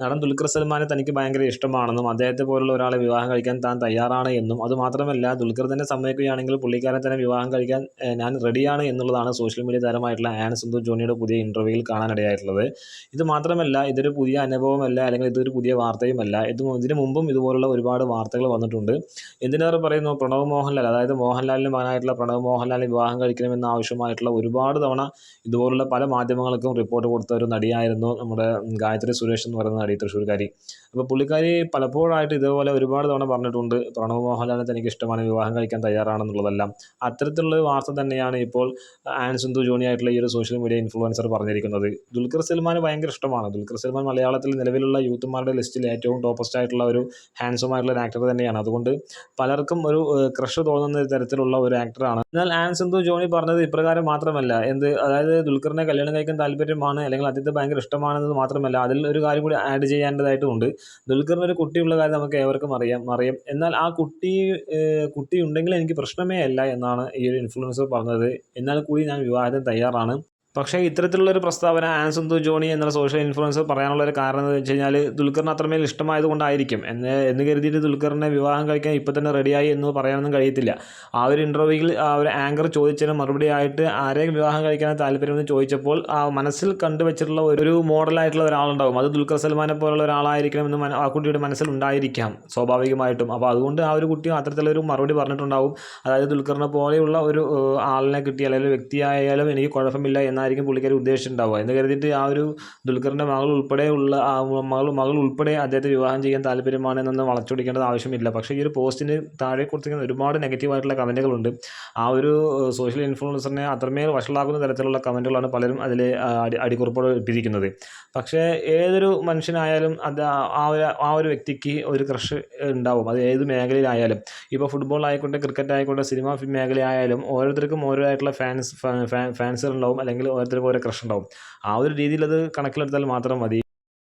നടൻ ദുൽഖർ സൽമാനെ തനിക്ക് ഭയങ്കര ഇഷ്ടമാണെന്നും അദ്ദേഹത്തെ പോലുള്ള ഒരാളെ വിവാഹം കഴിക്കാൻ താൻ തയ്യാറാണ് എന്നും. അതുമാത്രമല്ല ദുൽഖർ തന്നെ സമ്മതിക്കുകയാണെങ്കിൽ പുള്ളിക്കാരൻ തന്നെ വിവാഹം കഴിക്കാൻ ഞാൻ റെഡിയാണ് എന്നുള്ളതാണ് സോഷ്യൽ മീഡിയ താരമായിട്ടുള്ള ആൻ സിന്ധു ജോണിയുടെ പുതിയ ഇന്റർവ്യൂവിൽ കാണാനിടയായിട്ടുള്ളത്. ഇത് മാത്രമല്ല ഇതൊരു പുതിയ അനുഭവമല്ല അല്ലെങ്കിൽ ഇതൊരു പുതിയ വാർത്തയുമല്ല. ഇത് ഇതിനു മുമ്പും ഇതുപോലുള്ള ഒരുപാട് വാർത്തകൾ വന്നിട്ടുണ്ട്. എന്തിനേറെ പറയുന്നു പ്രണവ് മോഹൻലാൽ അതായത് മോഹൻലാലിന്റെ മകനായിട്ടുള്ള പ്രണവ് മോഹൻലാലിനെ വിവാഹം കഴിക്കണമെന്ന ആവശ്യമായിട്ടുള്ള ഒരുപാട് തവണ ഇതുപോലുള്ള പല മാധ്യമങ്ങൾക്കും റിപ്പോർട്ട് കൊടുത്ത ഒരു നടിയായിരുന്നു നമ്മുടെ ഗായത്രി സുരേഷ് എന്ന് പറയുന്ന നടി തൃശ്ശൂർക്കാരി. അപ്പോൾ പുള്ളിക്കാരി പലപ്പോഴായിട്ട് ഇതേപോലെ ഒരുപാട് തവണ പറഞ്ഞിട്ടുണ്ട് പ്രണവ് മോഹൻലാലിനെ തനിക്ക് ഇഷ്ടമാണ് വിവാഹം കഴിക്കാൻ തയ്യാറാണെന്നുള്ളതെല്ലാം. അത്തരത്തിലുള്ള വാർത്ത തന്നെയാണ് ഇപ്പോൾ ആൻ സിന്ധു ജോണി ആയിട്ടുള്ള ഈ ഒരു സോഷ്യൽ മീഡിയ ഇൻഫ്ലുവൻസർ പറഞ്ഞിരിക്കുന്നത്. ദുൽഖർ സൽമാൻ ഭയങ്കര ഇഷ്ടമാണ്. ദുൽഖർ സൽമാൻ മലയാളത്തിൽ നിലവിലുള്ള യൂത്തുമാരുടെ ലിസ്റ്റിൽ ഏറ്റവും ടോപ്പസ്റ്റ് ആയിട്ടുള്ള ഒരു ഹാൻഡ്സം ആയിട്ടുള്ള ഒരു ആക്ടർ തന്നെയാണ്. അതുകൊണ്ട് പലർക്കും ഒരു ക്രഷ് തോന്നുന്ന തരത്തിലുള്ള ഒരു ആക്ടറാണ്. എന്നാൽ ആൻ സിന്ധു ജോണി പറഞ്ഞത് ഇപ്രകാരം മാത്രമല്ല. എന്ത് അതായത് ദുൽഖറിനെ കല്യാണം കഴിക്കാൻ താല്പര്യമാണ് അല്ലെങ്കിൽ അദ്ദേഹത്തെ ഭയങ്കര ഇഷ്ടമാണെന്നത് മാത്രമല്ല. അതിൽ ഒരു കാര്യം കൂടി ചെയ്യേണ്ടതായിട്ടുമുണ്ട് ദുൽഖറിന് കുട്ടിയുള്ള കാര്യം നമുക്ക് ഏവർക്കും അറിയാം അറിയാം. എന്നാൽ ആ കുട്ടി കുട്ടി ഉണ്ടെങ്കിൽ എനിക്ക് പ്രശ്നമേ അല്ല എന്നാണ് ഈ ഒരു ഇൻഫ്ലുവൻസർ പറഞ്ഞത്. എന്നാൽ കൂടി ഞാൻ വിവാഹത്തിന് തയ്യാറാണ്. പക്ഷേ ഇത്തരത്തിലുള്ളൊരു പ്രസ്താവന ആൻസന്തു ജോണി എന്ന സോഷ്യൽ ഇൻഫ്ലുവൻസർ പറയാനുള്ള ഒരു കാരണം എന്ന് വെച്ച് കഴിഞ്ഞാൽ ദുൽഖറിന് അത്രമേൽ ഇഷ്ടമായതുകൊണ്ടായിരിക്കും എന്ന് എന്ന് കരുതിയിട്ട് ദുൽഖറിനെ വിവാഹം കഴിക്കാൻ ഇപ്പം തന്നെ റെഡിയായി എന്ന് പറയാനൊന്നും കഴിയത്തില്ല. ആ ഒരു ഇന്റർവ്യൂവിൽ ആ ഒരു ആങ്കർ ചോദിച്ചതിന് മറുപടി ആയിട്ട് ആരെയും വിവാഹം കഴിക്കാൻ താല്പര്യമെന്ന് ചോദിച്ചപ്പോൾ ആ മനസ്സിൽ കണ്ടുവച്ചിട്ടുള്ള ഒരു മോഡലായിട്ടുള്ള ഒരാളുണ്ടാവും. അത് ദുൽഖർ സൽമാനെ പോലുള്ള ഒരാളായിരിക്കണം എന്ന് ആ കുട്ടിയുടെ മനസ്സിൽ ഉണ്ടായിരിക്കാം സ്വാഭാവികമായിട്ടും. അപ്പോൾ അതുകൊണ്ട് ആ ഒരു കുട്ടി അത്തരത്തിലൊരു മറുപടി പറഞ്ഞിട്ടുണ്ടാവും. അതായത് ദുൽഖറിനെ പോലെയുള്ള ഒരു ആളിനെ കിട്ടിയാൽ അല്ലെങ്കിൽ വ്യക്തിയായാലും എനിക്ക് കുഴപ്പമില്ല എന്നാൽ ആയിരിക്കും ഉദ്ദേശം ഉദ്ദേശിച്ചിട്ടുണ്ടാവുക. എന്ന് കരുതിയിട്ട് ആ ഒരു ദുൽഖറിന്റെ മകൾ ഉൾപ്പെടെയുള്ള മകൾ മകൾ ഉൾപ്പെടെ അദ്ദേഹത്തെ വിവാഹം ചെയ്യാൻ താല്പര്യമാണ് എന്നൊന്നും വളച്ചൊടിക്കേണ്ടത് ആവശ്യമില്ല. പക്ഷേ ഈ ഒരു പോസ്റ്റിന് താഴെ കൊടുത്തിരിക്കുന്ന ഒരുപാട് നെഗറ്റീവായിട്ടുള്ള കമന്റുകളുണ്ട് ആ ഒരു സോഷ്യൽ ഇൻഫ്ലുവൻസറിനെ അത്രമേൽ വഷളാക്കുന്ന തരത്തിലുള്ള കമന്റുകളാണ് പലരും അതിൽ അടി അടിക്കുറിപ്പോടെ ഇട്ടിരിക്കുന്നത്. പക്ഷേ ഏതൊരു മനുഷ്യനായാലും അത് ആ ഒരു ആ ഒരു വ്യക്തിക്ക് ഒരു ക്രഷ് ഉണ്ടാവും. അത് ഏത് മേഖലയിലായാലും. ഇപ്പോൾ ഫുട്ബോൾ ആയിക്കോട്ടെ ക്രിക്കറ്റ് ആയിക്കോട്ടെ സിനിമ മേഖലയായാലും ഓരോരുത്തർക്കും ഓരോ ആയിട്ടുള്ള ഫാൻസ് ഫാൻസുകൾ ഉണ്ടാവും അല്ലെങ്കിൽ ഓരോരുത്തർക്കും ഓരോ ക്രഷ് ഉണ്ടാവും. ആ ഒരു രീതിയിൽ അത് കണക്കിലെടുത്താൽ മാത്രം മതി.